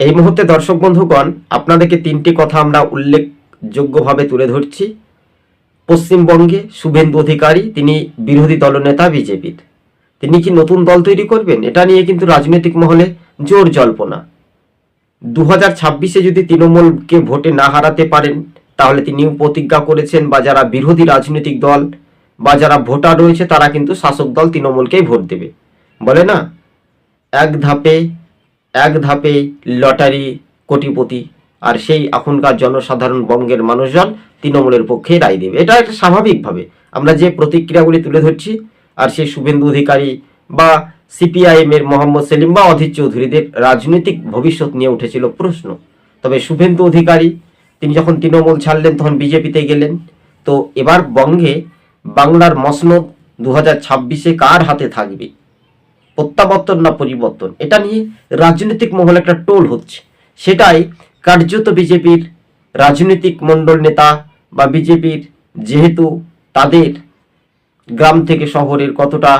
এই মুহূর্তে দর্শক বন্ধুগণ, আপনাদেরকে তিনটি কথা আমরা উল্লেখযোগ্যভাবে তুলে ধরছি। পশ্চিমবঙ্গে শুভেন্দু অধিকারী, তিনি বিরোধী দলনেতা বিজেপির। তিনি কি নতুন দল তৈরি করবেন? এটা নিয়ে কিন্তু রাজনৈতিক মহলে জোর জল্পনা। দু হাজার ছাব্বিশে যদি তৃণমূলকে ভোটে না হারাতে পারেন, তাহলে তিনিও প্রতিজ্ঞা করেছেন বা যারা বিরোধী রাজনৈতিক দল বা যারা ভোটার রয়েছে, তারা কিন্তু শাসক দল তৃণমূলকেই ভোট দেবে। বলে না? এক ধাপে এক ধাপে লটারি, কোটিপতি আর সেই এখনকার জনসাধারণ বঙ্গের মানুষজন তৃণমূলের পক্ষে রায় দেবে। এটা একটা স্বাভাবিকভাবে। আমরা যে প্রতিক্রিয়াগুলি তুলে ধরছি, আর সেই শুভেন্দু অধিকারী বা সিপিআইএম এর মোহাম্মদ সেলিম বা অধীর চৌধুরীদের রাজনৈতিক ভবিষ্যৎ নিয়ে উঠেছিল প্রশ্ন। তবে শুভেন্দু অধিকারী, তিনি যখন তৃণমূল ছাড়লেন, তখন বিজেপিতে গেলেন। তো এবার বঙ্গে বাংলার মসনদ দু হাজার কার হাতে থাকবে? প্রত্যাবর্তন না পরিবর্তন? এটা নিয়ে রাজনৈতিক মহলে একটা টোল হচ্ছে। সেটাই কার্যত বিজেপির রাজনৈতিক মণ্ডল নেতা বা বিজেপির যেহেতু তাদের গ্রাম থেকে শহরের কতটা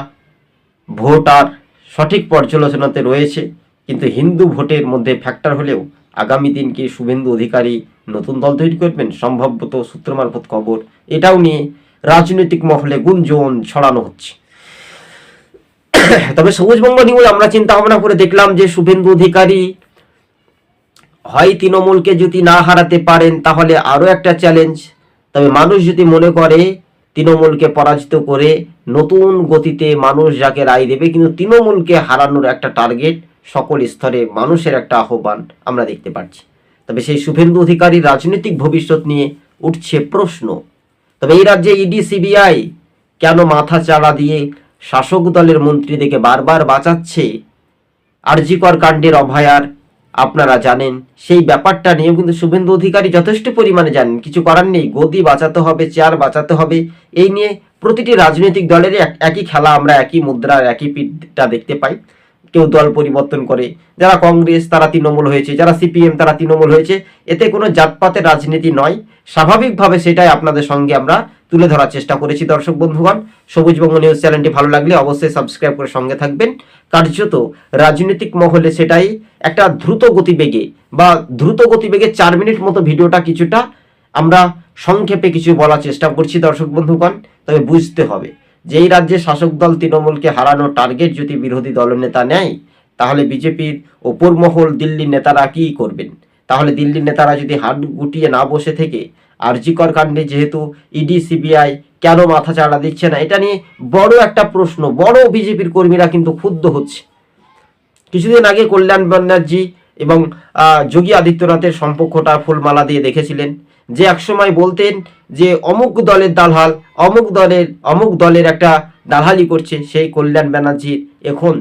ভোট আর সঠিক পর্যালোচনাতে রয়েছে, কিন্তু হিন্দু ভোটের মধ্যে ফ্যাক্টর হলেও আগামী দিন কি শুভেন্দু অধিকারী নতুন দল তৈরি করবেন সম্ভবত সূত্র মারফত খবর, এটাও নিয়ে রাজনৈতিক মহলে গুঞ্জন ছড়ানো হচ্ছে। তবে সবুজ সবুজবঙ্গ নিউজ আমরা চিন্তা ভাবনা করে দেখলাম যে শুভেন্দু অধিকারী হয় তৃণমূলকে যদি না হারাতে পারেন, তাহলে আরও একটা চ্যালেঞ্জ তবে মানুষ যদি মনে করে তৃণমূলকে পরাজিত করে নতুন গতিতে মানুষ যাকে রায় দেবে, কিন্তু তৃণমূলকে হারানোর একটা টার্গেট সকল স্তরে মানুষের একটা আহ্বান আমরা দেখতে পাচ্ছি। তবে সেই শুভেন্দু অধিকারী রাজনৈতিক ভবিষ্যৎ নিয়ে উঠছে প্রশ্ন। তবে এই রাজ্যে ইডি সিবিআই কেন মাথা চাড়া দিয়ে শাসক দলের মন্ত্রীদেরকে বারবার বাঁচাচ্ছে আরজিকর কাণ্ডের অভয়ার। আপনারা জানেন, সেই ব্যাপারটা নিয়েও কিন্তু শুভেন্দু অধিকারী যথেষ্ট পরিমাণে জানেন। কিছু করার নেই, গদি বাঁচাতে হবে, চেয়ার বাঁচাতে হবে। এই নিয়ে প্রতিটি রাজনৈতিক দলেরই এক- একই খেলা আমরা, একই মুদ্রার একই পিঠটা দেখতে পাই। কেউ দল পরিবর্তন করে, যারা কংগ্রেস তারা তৃণমূল হয়েছে, যারা সিপিএম তারা তৃণমূল হয়েছে। এতে কোনো জাতপাতের রাজনীতি নয়। স্বাভাবিকভাবে সেটাই আপনাদের সঙ্গে আমরা তুলে ধরার চেষ্টা করেছি, দর্শক বন্ধুগণ। সবুজবঙ্গ নিউজ চ্যানেলটি ভালো লাগলে অবশ্যই সাবস্ক্রাইব করে সঙ্গে থাকবেন। কার্যত রাজনৈতিক মহলে সেটাই একটা দ্রুত গতিবেগে বা দ্রুত গতিবেগে চার মিনিট মতো ভিডিওটা কিছুটা আমরা সংক্ষেপে কিছু বলার চেষ্টা করছি, দর্শক বন্ধুগণ। তবে বুঝতে হবে যে এই রাজ্যে শাসক দল তৃণমূলকে হারানোর টার্গেট যদি বিরোধী দলনেতা নেয়, তাহলে বিজেপির ওপর মহল দিল্লির নেতারা কী করবেন? তাহলে দিল্লির নেতারা যদি হাত গুটিয়ে না বসে থেকে আরজিকর কাণ্ডে যেহেতু ইডি সিবিআই কেন মাথা চাড়া দিচ্ছে না? এটা নিয়ে বড় একটা প্রশ্ন। বড় বিজেপির কর্মীরা কিন্তু ক্ষুব্ধ হচ্ছে। কিছুদিন আগে কল্যাণ ব্যানার্জি এবং যোগী আদিত্যনাথের সম্পর্কটা ফুলমালা দিয়ে দেখেছিলেন যে একসময় বলতেন যে অমুক দলের দালাল, অমুক দলের অমুক দলের একটা দালালি করছে সেই কল্যাণ ব্যানার্জির। এখন,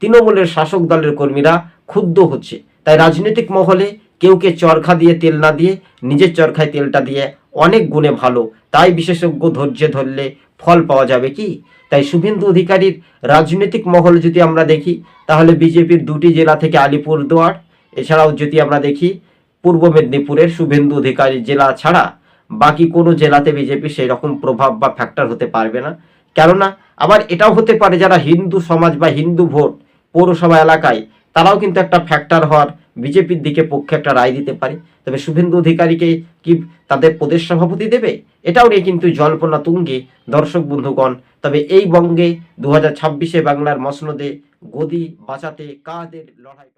তৃণমূলের শাসক দলের কর্মীরা ক্ষুব্ধ হচ্ছে। তাই রাজনৈতিক মহলে কেউ কে চরখা দিয়ে তেল না দিয়ে, নিজের চরখায় তেলটা দিয়ে অনেক গুণে ভালো। তাই বিশেষজ্ঞ ধৈর্য ধরলে ফল পাওয়া যাবে কি? তাই শুভেন্দু অধিকারীর রাজনৈতিক মহল যদি আমরা দেখি, তাহলে বিজেপির দুটি জেলা থেকে আলিপুরদুয়ার এছাড়াও যদি আমরা দেখি, পূর্ব মেদিনীপুরের শুভেন্দু অধিকারী জেলা ছাড়া বাকি কোনো জেলাতে বিজেপি সেই রকম প্রভাব বা ফ্যাক্টর হতে পারবে না। কেননা, আবার এটাও হতে পারে যারা হিন্দু সমাজ বা হিন্দু ভোট, পৌরসভা এলাকায়, তারাও কিন্তু একটা ফ্যাক্টর হওয়ার বিজেপির দিকে পক্ষে একটা রায় দিতে পারে। তবে শুভেন্দু অধিকারীকে কি তাদের প্রদেশ সভাপতি দেবে? এটাও নিয়ে কিন্তু জল্পনা তুঙ্গে দর্শক বন্ধুগণ। তবে এই বঙ্গে দু হাজার বাংলার মসনদে গদি বাঁচাতে কাদের লড়াই